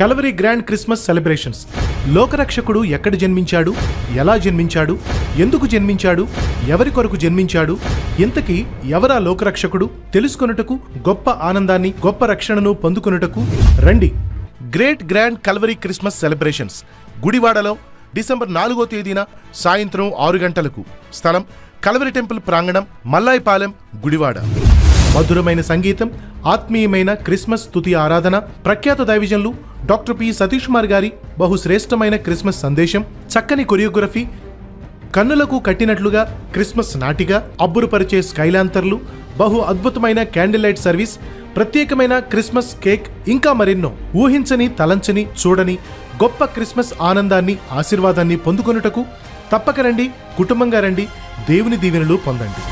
Calvary grand Christmas celebrations. లోకరక్షకుడు ఎక్కడ జన్మించాడు? ఎలా జన్మించాడు? ఎందుకు జన్మించాడు? ఎవరి కొరకు జన్మించాడు? ఇంతకీ ఎవరా లోకరక్షకుడు? తెలుసుకొనుటకు గొప్ప ఆనందాన్ని గొప్ప రక్షణను పొందుకొనుటకు. రండి. Great grand Calvary Christmas celebrations. గుడివాడలో డిసెంబర్ నాలుగో తేదీన సాయంత్రం ఆరు గంటలకు. స్థలం కలవరి టెంపుల్ ప్రాంగణం మల్లాయిపాలెం గుడివాడ. మధురమైన సంగీతం ఆత్మీయమైన క్రిస్మస్ తుతి ఆరాధన ప్రఖ్యాత దైవిజన్లు డాక్టర్ పి. సతీష్ కుమార్ గారి బహుశ్రేష్టమైన క్రిస్మస్ సందేశం చక్కని కొరియోగ్రఫీ కన్నులకు కట్టినట్లుగా క్రిస్మస్ నాటిగా అబ్బురుపరిచే స్కైలాంతర్లు బహు అద్భుతమైన క్యాండిల్ లైట్ సర్వీస్ ప్రత్యేకమైన క్రిస్మస్ కేక్ ఇంకా మరెన్నో ఊహించని తలంచని చూడని గొప్ప క్రిస్మస్ ఆనందాన్ని ఆశీర్వాదాన్ని పొందుకొనుటకు తప్పక రండి కుటుంబంగా రండి దేవుని దీవెనలు పొందండి.